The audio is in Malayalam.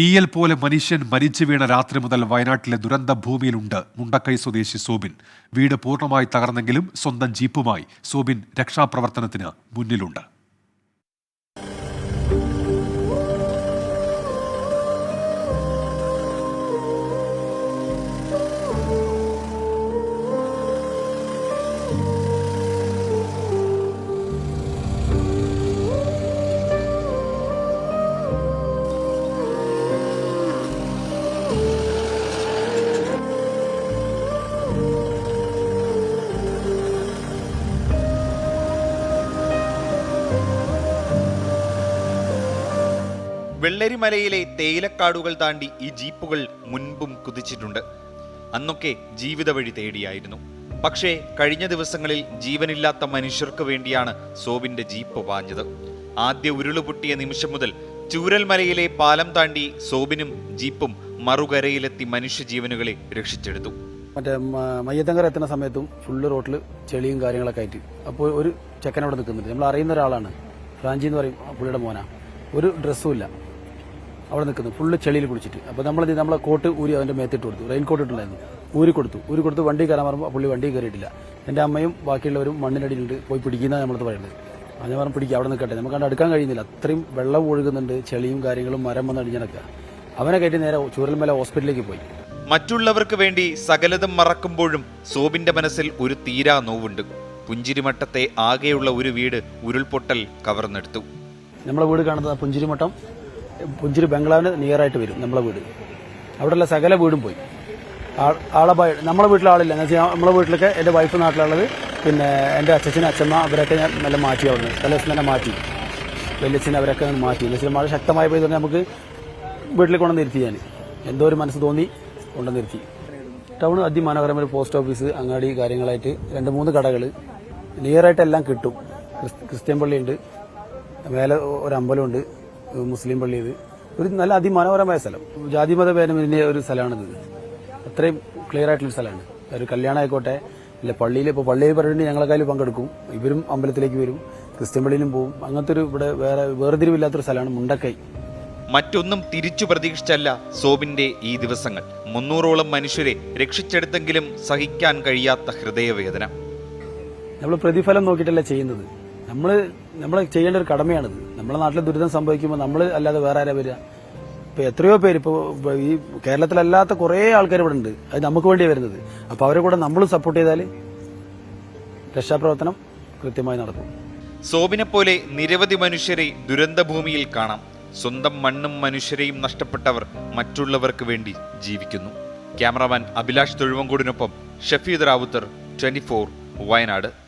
ഈയൽ പോലെ മനുഷ്യൻ മരിച്ചു വീണ രാത്രി മുതൽ വയനാട്ടിലെ ദുരന്ത ഭൂമിയിലുണ്ട് മുണ്ടക്കൈ സ്വദേശി സോബിൻ. വീട് പൂർണമായി തകർന്നെങ്കിലും സ്വന്തം ജീപ്പുമായി സോബിൻ രക്ഷാപ്രവർത്തനത്തിന് മുന്നിലുണ്ട്. വെള്ളരിമലയിലെ തേയിലക്കാടുകൾ താണ്ടി ഈ ജീപ്പുകൾ മുൻപും കുതിച്ചിട്ടുണ്ട്. അന്നൊക്കെ ജീവിത വഴി തേടിയായിരുന്നു. പക്ഷേ കഴിഞ്ഞ ദിവസങ്ങളിൽ ജീവനില്ലാത്ത മനുഷ്യർക്ക് വേണ്ടിയാണ് സോബിന്റെ ജീപ്പ് പാഞ്ഞത്. ആദ്യ ഉരുളുപൊട്ടിയ നിമിഷം മുതൽ ചൂരൽമലയിലെ പാലം താണ്ടി സോബിനും ജീപ്പും മറുകരയിലെത്തി മനുഷ്യജീവനുകളെ രക്ഷിച്ചെടുത്തു. മറ്റേ മയ്യത്തങ്കര എത്തുന്ന സമയത്തും ഫുള്ള് റോട്ടിൽ ചെളിയും കാര്യങ്ങളൊക്കെ ആയിട്ട്. അപ്പോൾ ഒരു ചെക്കൻ അവിടെ നിൽക്കുന്നുണ്ട്. നമ്മൾ അറിയുന്ന ഒരാളാണ്. ഫ്രാഞ്ചി എന്ന് പറയും പുള്ളിയുടെ മോന. ഒരു ഡ്രസ്സും ഇല്ല. അവിടെ നിൽക്കുന്നു. ഫുള്ള് ചെളിയിൽ കുളിച്ചിട്ട് അപ്പോൾ നമ്മൾ നമ്മളെ കോട്ട് ഊരി അവന്റെ മേത്തിട്ട് കൊടുത്തു. റെയിൻ കോട്ട് ഇട്ടുണ്ടായിരുന്നു. ഊരി കൊടുത്തു. ഊരി കൊടുത്ത് വണ്ടി കയറാൻ പറയുമ്പോൾ പുള്ളി വണ്ടി കയറിയിട്ടില്ല. എന്റെ അമ്മയും ബാക്കിയുള്ളവരും മണ്ണിനടിയിലുണ്ട്. പോയി പിടിക്കുന്ന നമ്മളത് പറയുന്നത്. അതിനെ പറഞ്ഞാൽ പറഞ്ഞു പിടിക്കുക അവിടെ നിൽക്കട്ടെ. നമുക്ക് കണ്ട് അടുക്കാൻ കഴിയുന്നില്ല. അത്രയും വെള്ളം ഒഴുകുന്നുണ്ട്. ചെളിയും കാര്യങ്ങളും മരം വന്ന് അടിഞ്ഞിടക്കുക അവനെ കയറ്റി നേരെ ചൂരൽമല ഹോസ്പിറ്റലിലേക്ക് പോയി. മറ്റുള്ളവർക്ക് വേണ്ടി സകലതും മറക്കുമ്പോഴും സോബിന്റെ മനസ്സിൽ ഒരു തീരാ നോവുണ്ട്. പുഞ്ചിരിമട്ടത്തെ ആകെയുള്ള ഒരു വീട് ഉരുൾപൊട്ടൽ കവർന്നെടുത്തു. നമ്മളെ വീട് കാണുന്നത് പുഞ്ചിരിമട്ടം. പുഞ്ചിരി ബംഗ്ലാവിന് നിയറായിട്ട് വരും നമ്മളെ വീട്. അവിടെയുള്ള സകല വീടും പോയി. ആളെ നമ്മളെ വീട്ടിലെ ആളില്ല. എന്ന് വെച്ചാൽ നമ്മളെ വീട്ടിലൊക്കെ എന്റെ വൈഫ് നാട്ടിലുള്ളത് പിന്നെ എന്റെ അച്ഛൻ അച്ഛമ്മ അവരൊക്കെ ഞാൻ നല്ല മാറ്റി ചില ദിവസം തന്നെ മാറ്റി. വലിയച്ഛൻ അവരൊക്കെ മാറ്റി. എന്ന് വെച്ചാൽ മഴ ശക്തമായ പോയി തന്നെ നമുക്ക് വീട്ടിൽ കൊണ്ടു നിർത്തി ഞാൻ. എന്തോ ഒരു മനസ്സ് തോന്നി കൊണ്ടു നിർത്തി ടൗൺ അതിമനോഹരമായ പോസ്റ്റ് ഓഫീസ് അങ്ങാടി കാര്യങ്ങളായിട്ട് രണ്ട് മൂന്ന് കടകൾ നിയറായിട്ട് എല്ലാം കിട്ടും. ക്രിസ്- ക്രിസ്ത്യൻ പള്ളിയുണ്ട്. മേലെ ഒരു അമ്പലമുണ്ട് മുസ്ലിം പള്ളി ഇത്. ഒരു നല്ല അതിമനോഹരമായ സ്ഥലം. ജാതിമത ഭേദമന്യേ ഒരു സ്ഥലമാണിത്. അത്രയും ക്ലിയർ ആയിട്ടുള്ള സ്ഥലമാണ്. ഒരു കല്യാണം ആയിക്കോട്ടെ അല്ലെ പള്ളിയിൽ ഇപ്പോൾ പള്ളിയിൽ പറയുന്നത് ഞങ്ങളെ കയ്യിൽ പങ്കെടുക്കും. ഇവരും അമ്പലത്തിലേക്ക് വരും ക്രിസ്ത്യൻ പള്ളിയിലും പോകും അങ്ങനത്തെ ഒരു ഇവിടെ വേറെ വേർതിരിവില്ലാത്തൊരു സ്ഥലമാണ് മുണ്ടക്കൈ. മറ്റൊന്നും തിരിച്ചു പ്രതീക്ഷിച്ചല്ല സോബിന്റെ ഈ ദിവസങ്ങൾ. മുന്നൂറോളം മനുഷ്യരെ രക്ഷിച്ചെടുത്തെങ്കിലും സഹിക്കാൻ കഴിയാത്ത ഹൃദയവേദന. നമ്മൾ പ്രതിഫലം നോക്കിയിട്ടല്ല ചെയ്യുന്നത്? നമ്മൾ നമ്മൾ ചെയ്യേണ്ട ഒരു കടമയാണിത്. നമ്മുടെ നാട്ടിൽ ദുരിതം സംഭവിക്കുമ്പോൾ നമ്മൾ അല്ലാതെ വേറെ ആരാ വരിക? ഇപ്പൊ എത്രയോ പേര് ഇപ്പോൾ ഈ കേരളത്തിലല്ലാത്ത കുറേ ആൾക്കാർ ഇവിടെ ഉണ്ട്. അത് നമുക്ക് വേണ്ടിയാണ് വരുന്നത്. അപ്പോൾ അവരെ കൂടെ നമ്മൾ സപ്പോർട്ട് ചെയ്താൽ രക്ഷാപ്രവർത്തനം കൃത്യമായി നടക്കും. സോബിനെ പോലെ നിരവധി മനുഷ്യരെ ദുരന്തഭൂമിയിൽ കാണാം. സ്വന്തം മണ്ണും മനുഷ്യരെയും നഷ്ടപ്പെട്ടവർ മറ്റുള്ളവർക്ക് വേണ്ടി ജീവിക്കുന്നു. ക്യാമറാമാൻ അഭിലാഷ് തൊഴുവങ്കോടിനൊപ്പം ഷഫീദ് റാവുത്തർ ട്വന്റി വയനാട്.